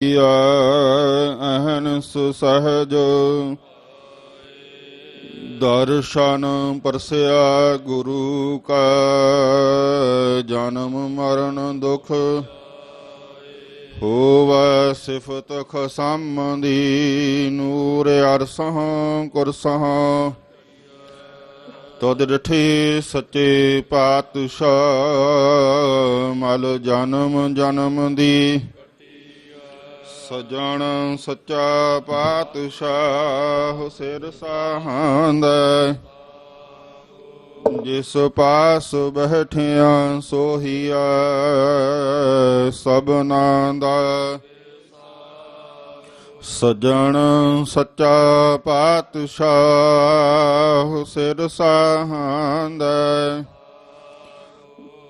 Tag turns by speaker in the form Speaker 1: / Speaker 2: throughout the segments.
Speaker 1: ਕੀਆ ਅਹਨਸ ਸਹਜ ਦਰਸ਼ਨ ਪਰਸਿਆ ਗੁਰੂ ਕਾ ਜਨਮ ਮਰਨ ਦੁਖ ਹੋਵੈ ਸਿਫਤ ਖਸਮਦੀ ਨੂਰ ਅਰਸਹ ਕੁਰਸਹ ਤਦ ਡਠੇ ਸੱਚੇ ਪਾਤਸ਼ਾਹ ਮਲ ਜਨਮ ਜਨਮ ਦੀ ਸਜਣ ਸੱਚਾ ਪਾਤਸ਼ਾਹ ਸਿਰ ਸਾਹੰਦਾ। ਜਿਸ ਪਾਸ ਬਹਿਠਿਆ ਸੋਹੀਆ ਸਭਨਾ ਦਾ ਸਜਣ ਸੱਚਾ ਪਾਤਸ਼ਾਹ ਸਿਰ ਸਾਹੰਦਾ।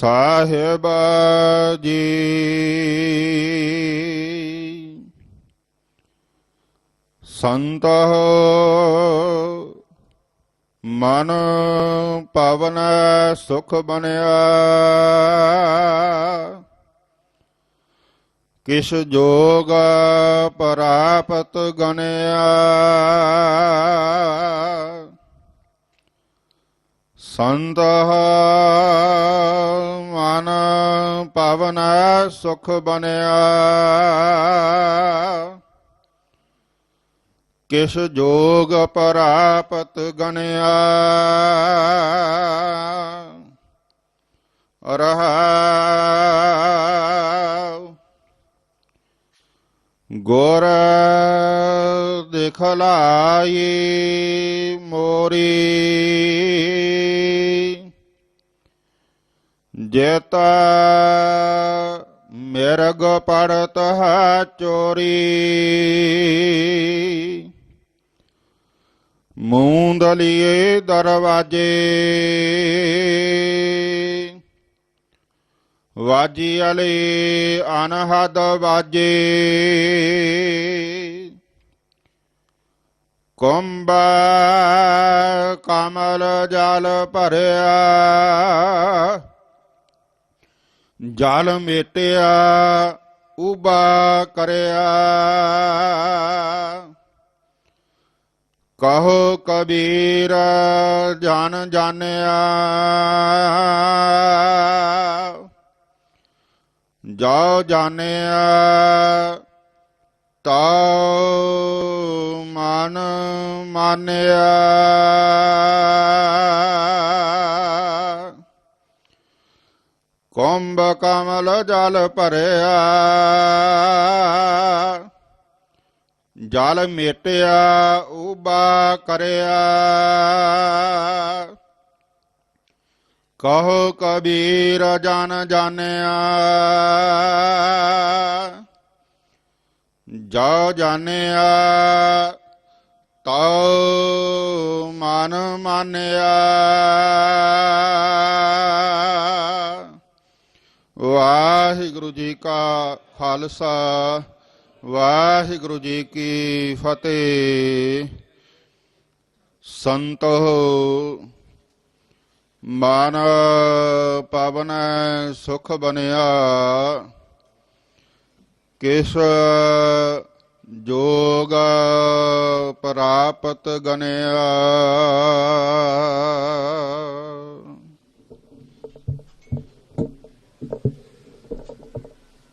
Speaker 1: ਸਾਹਿਬ ਜੀ ਸੰਤ ਮਨ ਪਵਨ ਸੁਖ ਬਣਿਆ। ਕਿਸ ਜੋਗ ਪ੍ਰਾਪਤ ਗਣਿਆ। ਸੰਤ ਮਨ ਪਵਨ ਸੁਖ ਬਣਿਆ। ਕਿਸ ਜੋਗ ਪ੍ਰਾਪਤ ਗਣਿਆ। ਰਹਾ ਗੁਰ ਦਿਖਲਾਈ ਮੋਰੀ। ਜੇਤਾ ਮਿਰਗ ਪੜਤ ਹੈ ਚੋਰੀ ਮੂੰਦਲੀਏ ਦਰਵਾਜੇ, ਵਾਜੀ ਅਲੇ ਅਨਹਦ ਵਾਜੇ ਕੁੰਭ ਕਮਲ ਜਲ ਭਰਿਆ ਜਲ ਮੇਟਿਆ ਉਬਾ ਕਰਿਆ। ਕਹੋ ਕਬੀਰ ਜਨ ਜਾਣਿਆ। ਜੋ ਜਾਣਿਆ ਤਾ ਮਨ ਮਾਨਿਆ। ਕੁੰਭ ਕਮਲ ਜਲ ਭਰਿਆ। ਜਲ ਮੇਟਿਆ ਉਬਾ ਕਰਿਆ। ਕਹੋ ਕਬੀਰ ਜਨ ਜਾਣਿਆ। ਜੋ ਜਾਣਿਆ, ਤਉ ਮਨ ਮਾਨਿਆ। ਵਾਹਿਗੁਰੂ ਜੀ ਕਾ ਖਾਲਸਾ, ਵਾਹਿਗੁਰੂ ਜੀ ਕੀ ਫਤਿਹ। ਸੰਤੋ ਮਨ ਪਵਨ ਸੁਖ ਬਨਿਆ, ਕਿਸ ਜੋਗ ਪ੍ਰਾਪਤ ਗਨਿਆ।